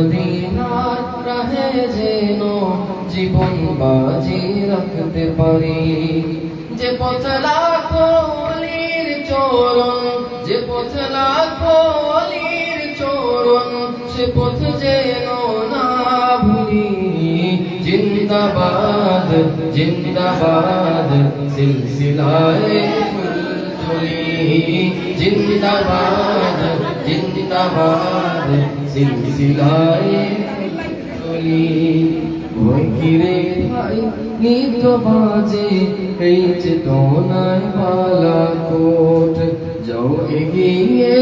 মদিনার রাহে যেন জীবন বাজি রাখতে পারি। যে পথ লাখো অলির চরণ, যে পথ লাখো অলির চরণ, সে পথ যেন না ভুলি। জিন্দাবাদ জিন্দাবাদ, সিলসিলায় জিন্দাবাদ জিন্দাবাদ সিলসিলায় ফুলতলি ওই কিরে ভাই নিত্য বাজে এই চেতনায় বালা কোট। যাও এগিয়ে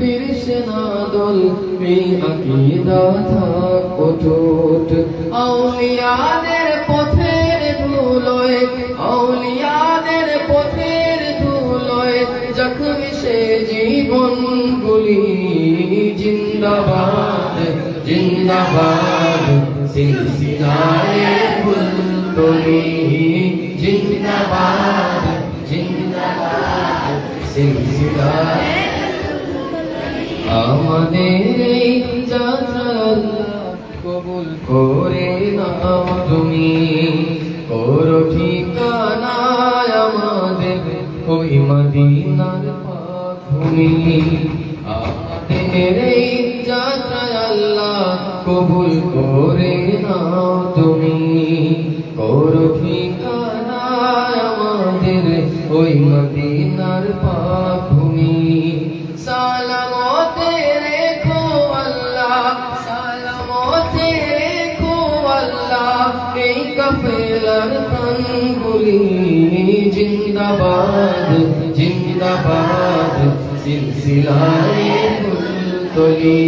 বীর সেনা দল, এই আকিদা থাক অটুট আউলিয়াদের পথের জিন্দাবাদ সিলসিলায় ফুলতলি, জিন্দাবাদ জিন্দাবাদ, সিলসিলায়। আমাদের এই যাত্রা কবুল করে নাও তুমি। করো ঠিকানায় আমাদের ওই মদিনার ভূমি আমাদের এই যাত্রা আল্লাহ কবুল করে নাও তুমি। করো ঠিকানায় আমাদের ওই মদিনার পাক ভূমি সালামতে রেখো আল্লাহ, সালামতে রেখো আল্লাহ, এই কাফেলার তনগুলি জিন্দাবাদ জিন্দাবাদ, সিলসিলায় ফুলতলি।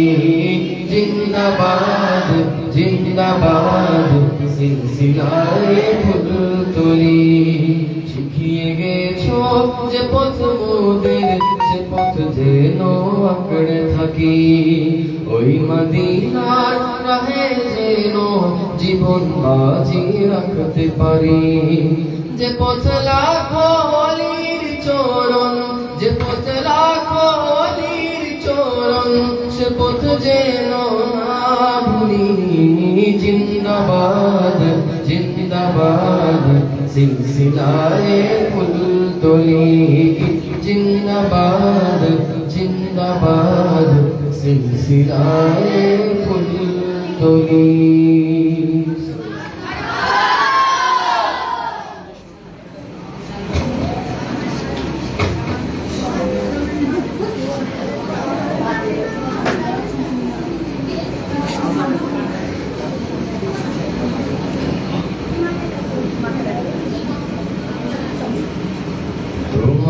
জিন্দাবাদ জিন্দাবাদ, সিলসিলায় ফুলতলি শিখিয়ে গেছো যে পথ মোদের, সে পথ যেন আঁকড়ে থাকি। ওই মদিনার রাহে যেন জীবন বাজি রাখতে পারি। যে পথ লাখো অলির পথ যেন না ভুলি জিন্দাবাদ জিন্দাবাদ সিলসিলায় ফুলতলি জিন্দাবাদ জিন্দাবাদ সিলসিলায় ফুলতলি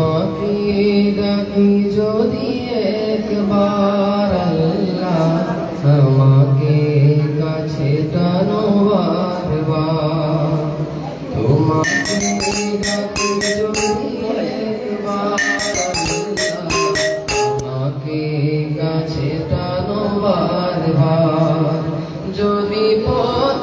তোমাকে ডাকি যদি একবার আল্লাহ আমাকে কাছে টানো বারবার তোমাকে ডাকি যদি একবার আমাকে কাছে টানো যদি পথ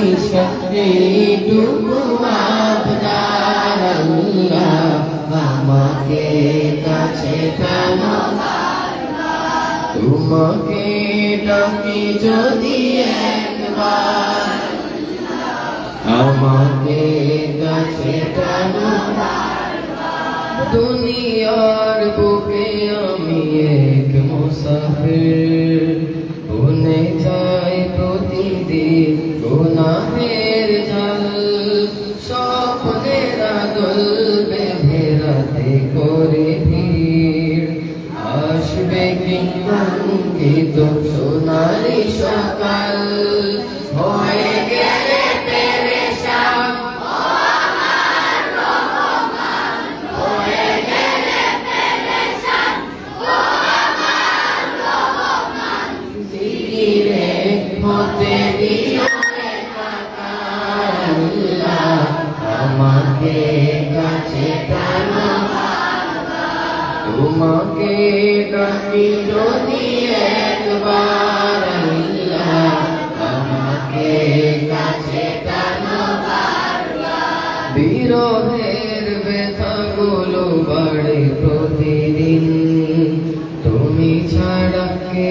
দিশা আপনার আমাকে কাছে টানো তোমাকে ডাকি যদি আমাকে কাছে টানো দুনিয়ার বুকে আমি এক মুসাফির যাই প্রতিদিন গুনাহের জাল স্বপ্নের আদল বেঁধে রাতে করে ভিড়। আসবে কিঙ্কিত সোনারি সকাল তোমাকে ডাকি যদি একবার আমাকে কাছে বিরহের ব্যথাগুলো বাড়ে প্রতিদিন। তুমি ছাড়া কে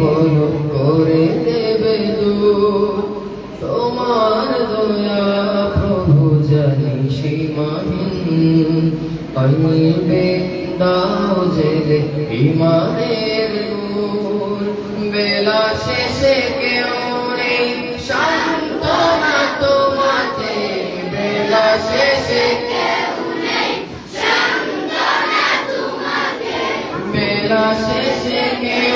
বল করে দেবে তোমার দয়া টানো মহিন কলবে দাও জেলে ইমানের নূর বেলা শেষে কেউ নেই সান্ত্বনা তোমাতে বেলা শেষে বেলা শেষে কেউ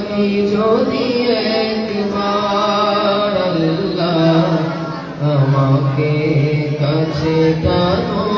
ডাকি যদি একবার আল্লাহ আমাকে কাছে টানো